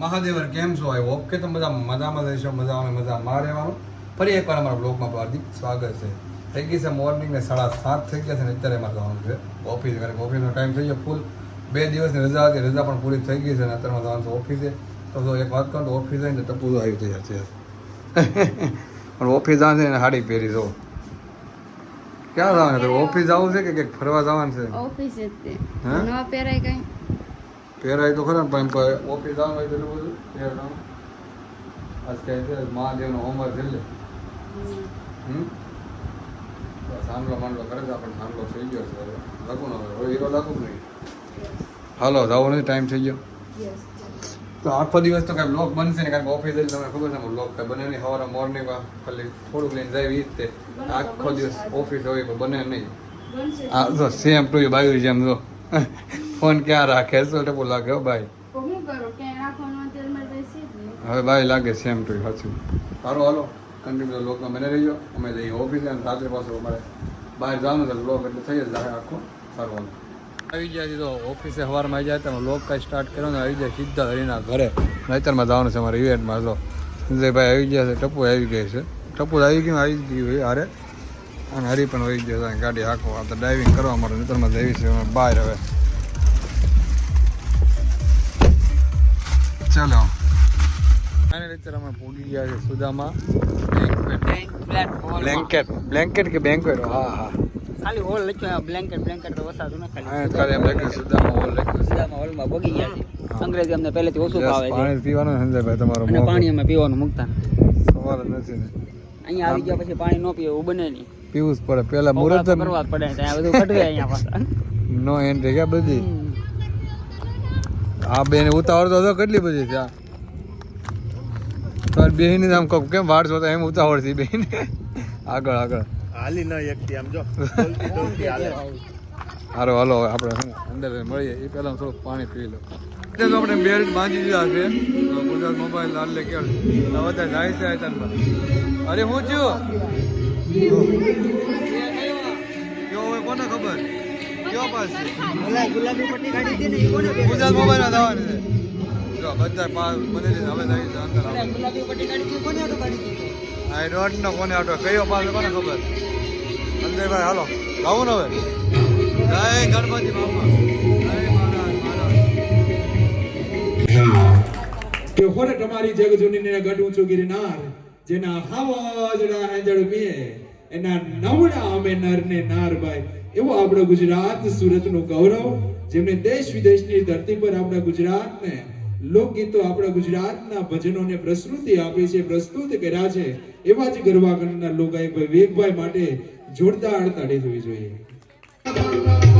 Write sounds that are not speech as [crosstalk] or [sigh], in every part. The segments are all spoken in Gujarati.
મહાદેવર, કેમ છો? આવ્યો ઓકે તો મજા મજામાં રહેશો મજામાં મજામાં રહેવાનું. ફરી એકવાર અમારા બ્લોગમાં હાર્દિક સ્વાગત છે. થઈ ગઈ છે મોર્નિંગને સાડા સાત થઈ ગયા છે ને અત્યારે એમાં જવાનું છે. ઓફિસ કારણ ઓફિસનો ટાઈમ થઈ ગયો, ફૂલ બે દિવસની રજા હતી રજા પણ પૂરી થઈ ગઈ છે અને અત્યારમાં જવાનું છે ઓફિસે તો જો એક વાત કરું તો ઓફિસ આવીને ટપુ તો આવી તૈયાર છે. પણ ઓફિસ જવાનું છે ને સાડી પહેરી જો. ક્યાં જવાનું છે? ઓફિસ જવું છે કે કંઈક ફરવા જવાનું છે? ઓફિસ જ હા? પહેરાય કઈ. પહેરાય તો ખરા પણ ઓફિસ જવાનું હોય તો એટલું બધું પહેરવાનું. આજ કહે છે મહાદેવનો હોમવર્ક છે લે હમ? સાંભળો માંડલો કરે છે આપણે સાંભળો થઈ ગયો છે. લખું હવે હીરો લખું નહીં. હાલો જવું ટાઈમ થઈ ગયો. તો આખો દિવસ તો કાંઈ બ્લોક બનશે ને કારણ કે ઓફિસ જઈને તમને ખબર છે બ્લોક કાંઈ બને નહીં. સવારે મોર્નિંગ ખાલી થોડુંક લઈને જાય એ જ તે આખો દિવસ ઓફિસ હોય પણ બને નહીં. આ જો સેમ ટુ યુ બાયું જેમ જો. ફોન ક્યાં રાખે? છો ટેપો લાગે હો ભાઈ? જ હવે ભાઈ લાગે સેમ ટુ સાચું. સારું હાલો. કન્ટિન્યુ લોકમાં બને રહીજો. અમે જઈએ ઓફિસે અને રાત્રે પાછું અમારે બહાર જવાનું છે બ્લોક એટલે થઈ જ જાય આખો. સારું હાલો. આવી ગયા તો ઓફિસે સવારમાં આવી જાય તમે લોક કાંઈ સ્ટાર્ટ કર્યો ને આવી જાય સીધા હરીના ઘરે. નહીતરમાં જવાનું છે અમારે ઇવેન્ટમાં તો સંજયભાઈ આવી ગયા છે ટપુ આવી ગઈ છે. ટપુ આવી ગયું આવી ગયું હોય હારે. અને હરી પણ આવી ગયો છે ગાડી હાંકો આ તો ડ્રાઇવિંગ કરવા માટે નહીતરમાં જવી છે બહાર હવે. ચાલો. ફાઇનલ અત્યારે અમે પૂગી ગયા છે સુદામાં. બ્લેન્કેટ બ્લેન્કેટ કે બેન્કેટ હા હા. ખાલી હોલ લખ્યો બ્લેન્કેટ બ્લેન્કેટ તો વસાતું ન ખાલી. ખાલી એમ લખ્યું સુદામાં હોલ લખ્યું સુદામાં હોલમાં ભોગી ગયા છે. અંગ્રેજી અમને પહેલેથી ઓછું ભાવે છે. પાણી પીવાનું સંજયભાઈ તમારો અને પાણી અમે પીવાનું મૂકતા સવાલ નથી ને. અહીંયા આવી ગયા પછી પાણી ન પીએ એવું બને નહીં. પીવું જ પડે. પેલા મુહૂર્ત મુહૂર્ત કરવા જ પડે ત્યાં બધું કટવે અહીંયા પાછા. નો એન્ટ્રી ક્યાં બધી. આ બેન ઉતાવળ તો હતો કેટલી બધી છે તો બેન આમ કેમ વાળ જોતા એમ ઉતાવળથી બેન આગળ આગળ. હાલી ન એકથી આમ જો [laughs] બોલતી બોલતી હાલે. હારો હાલો આપણે અંદર મળીએ. એ પહેલા થોડુંક પાણી પી લો. તો આપણે બેલ્ટ બાંધી દીધા છે. ગુજરાત મોબાઈલ લાલ લે કેળ. હવે ત્યાં જાય છે આયતનમાં અરે હું થયું? કયો હવે કોને ખબર? કયો પાસ છે. ગુલાબી પટ્ટી કાઢી હતી ને એ કોને ગુજરાત મોબાઈલ ના થવાની છે. જો બધા પાસ બને છે. હવે જાય છે અંદર. ગુલાબી પટ્ટી કાઢી કોને આટો કાઢી? આઈ ડોન્ટ નો કોને આટો કયો પાસ કોને ખબર? અંજયભાઈ હાલો. આવો ને હવે. જય ગણપતિ કે નર ને ગૌરવ, જેમને દેશ વિદેશની ધરતી પર આપણા ગુજરાતને લોકગીતો આપણા ગુજરાતના ભજનોને પ્રસ્તુતિ આપી છે, પ્રસ્તુત કર્યા છે, એવા જ ગરબા કરનાર લોકાએ ભાઈ વેગભાઈ માટે જોરદાર તાળી થવી જોઈએ.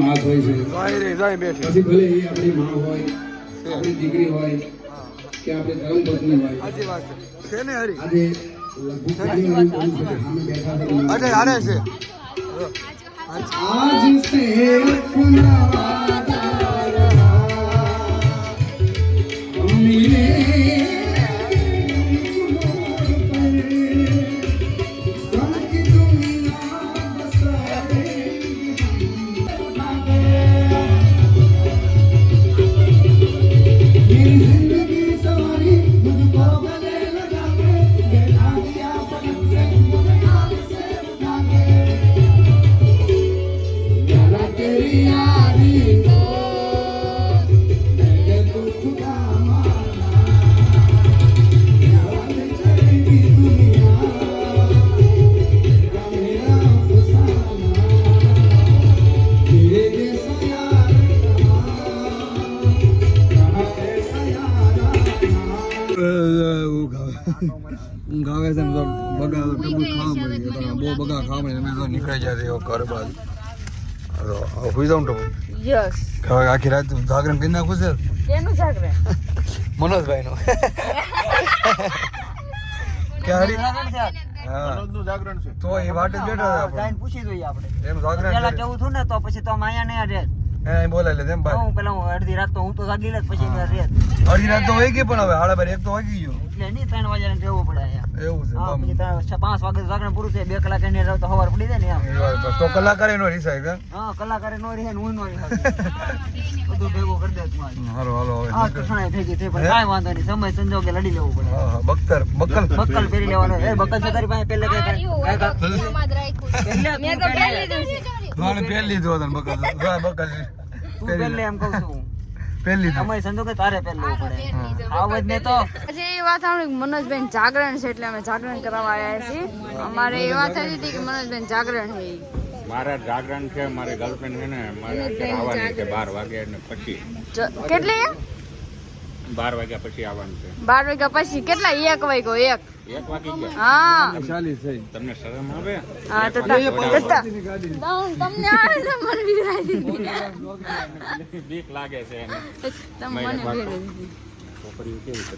હાથ હોય છે. પછી ભલે એ આપણી માં હોય આપણી દીકરી હોય કે આપણે ધર્મપત્ની હોય. સાચી વાત છે. છે ને હરી? આજે લઘુ કડીવાળી આવે છે તો બગા ટેબલ ખાવા મળી. તો બહુ બગા ખાવા મળી. અમે તો નીકળી જાય રહ્યો ઘર બાદ તો હવે જાઉં ટબુ યસ. હવે આખી રાત જાગરણ કરી નાખું છે? કેનું જાગરણ? [laughs] મનોજભાઈ નું [laughs] ક્યારે જાગરણ છે આજ. હા. મનોજનું જાગરણ છે. તો એ વાટે જ બેઠા હતા પૂછી જોઈએ આપણે. એનું જાગરણ પેલા. કેવું થયું ને તો પછી તો અહીંયા નહીં રહે એને લે તેમ ભાઈ. હું પેલા હું અડધી રાત તો હું તો જાગી લેત પછી અડધી રાત તો વહી ગઈ પણ હવે હાડા બાર એક તો વાગી ગયો. એટલે નહીં ત્રણ વાગ્યાને જવું પડે એવું છે હા પછી ત્રણ પાંચ વાગે જાગરણ પૂરું થાય બે કલાક એને રહો તો હવાર પડી જાય ને એમ. તો કલાકાર નો રીસાય હા કલાકારે નો રીસાય ને હું નો રીસાય. બધું ભેગો કરી દે તું. હાલો હાલો હવે આ નીકળ. થઈ ગઈ થઈ પણ કાંઈ વાંધો નહીં સમય સંજોગે લડી લેવું પડે. હા બક્કર બક્કલ બક્કલ પહેરી લેવાનો. એ બક્કલ છે પાસે પહેલે કઈ કઈ મેં તું તો. પહેલી દીધી મારે પહેલી લીધો હતો બકલ બકલ તું પહેલે એમ કહું છું. પહેલી લીધો. સમય સંજોગે તારે પહેરવું પડે. આવજ ને તો. પછી એ વાત સાંભળી મનોજબેન જાગરણ છે એટલે અમે જાગરણ કરાવવા આવ્યા છીએ. અમારે એ વાત થઈ હતી કે મનોજબેન જાગરણ છે. મારા જાગરણ છે મારી ગર્લફ્રેન્ડ છે ને મારે આવવાની છે બાર વાગ્યા ને પછી. કેટલી? બાર વાગ્યા પછી આવવાનું છે. બાર વાગ્યા પછી કેટલા? એક વાગ્યો એક. એક વાગી ગયા. હા. ચાલી થઈ. તમને શરમ આવે? હા તો તા- તો તા- તમને આવે છે મને બિરાઈ દીધી બીક લાગે છે એને. તમે મને છોકરીઓ કેવી છે?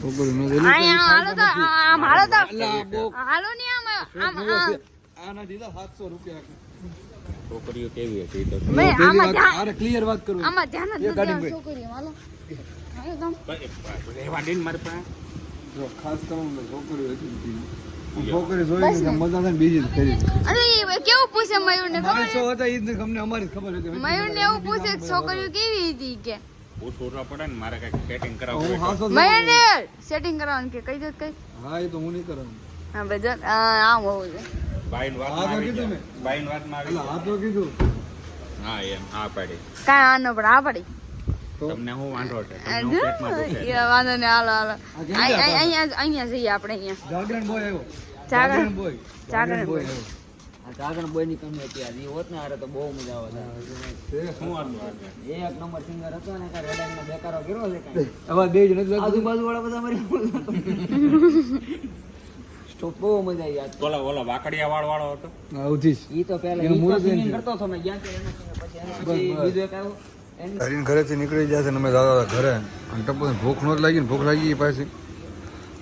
છોકરી નો હાલો તો આમ હાલો તો. હાલો ને આમ આમ આમ. આના દીધા સાતસો રૂપિયા. છોકરીઓ કેવી હતી? તો આમાં ક્લિયર વાત કરું. આમાં ધ્યાન જ નથી. છોકરીઓ હાલો. રહેવા દે ને મારી પાસે. જો ખાસ કરું ને છોકરી જોઈ મજા થાય બીજી કરી અરે કેવું પૂછે મયુર ને ખબર માણસો હતા ઈ જ અમારી ખબર હતી. મયુર ને એવું પૂછે કે છોકરીઓ કેવી હતી કે? પૂછવું પડે ને મારે કંઈક સેટિંગ કરાવવું મયુર ને સેટિંગ કરાવવાનું કે કઈ દો કઈ? હા એ તો હું નહીં આમ હોવું છે બાઈન હા, વાતમાં આવી તો કીધું? હા એમ હા પાડી. કાંઈ આનો પણ આ પડી. તમને હું વાંધો છે તમને પેટમાં દુખે એ વાંધો ને હાલો હાલો આ અહીંયા અહીંયા જઈએ આપણે અહીંયા જાગરણ બોય આવ્યો જાગરણ બોય જાગરણ બોય. આ જાગરણ બોયની કમી હતી આજે હોત ને આરે તો બહુ મજા આવે શું એક નંબર સિંગર હતો ને કાંઈ રેડાઈ નો બેકારો ગયો છે કાઈ હવે બે જ નથી આજુબાજુ વાળા બધા મારી સ્ટોપ બહુ મજા આવી આજ ઓલા ઓલા વાકડિયા વાળ વાળો હતો આવતી ઈ તો પહેલા ઈ તો. કરતો હતો મેં ગયા પછી. બીજો એક આવ્યો એની હરીને ઘરેથી નીકળી જાય છે ને અમે દાદા હતા ઘરે. અને ટપ્પુને ભૂખ નહોતી લાગી ને ભૂખ લાગી ગઈ પાછી.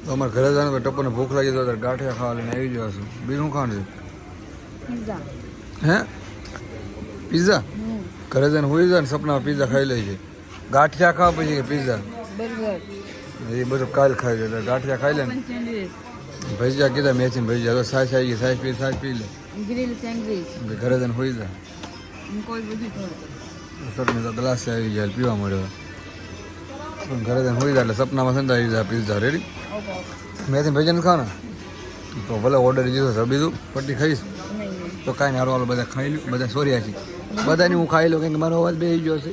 તો અમારે ઘરે જવાનું ટપ્પુને ભૂખ લાગી તો ત્યારે ગાંઠિયા ખાવા લઈને આવી જવા છું. બીજું શું ખાવાનું છે? હે? પીઝા? ઘરે જઈને હોઈ જાય ને સપનામાં પીઝા ખાઈ લે છે. ગાંઠિયા ખાવા પછી કે પીઝા? એ બધું કાલ ખાઈ લે. એટલે ગાંઠિયા ખાઈ લે ને. ભજીયા કીધા મેચીને ભજીયા. તો સાસ આવી ગઈ સાસ પી સાસ પી લે. ગ્રીલ સેન્ડવિચ એટલે ઘરે જઈને હોઈ જાય કોઈ બધું સપને તો ગ્લાસ આવી જાય પીવા મળ્યો. પણ ઘરે જઈને હોઈ જાય એટલે સપનામાં સંતા આવી જાય પીઝા રેડી મેથી ભજન ખાવાના? તો ભલે ઓર્ડર દીધો બીજું પટ્ટી ખાઈશ. તો કાંઈ નહીં, હારો બધા ખાઈ લ્યું, બધા સોરી છે બધાની હું ખાઈ લઉં કારણ કે મારો અવાજ બે ગયો છે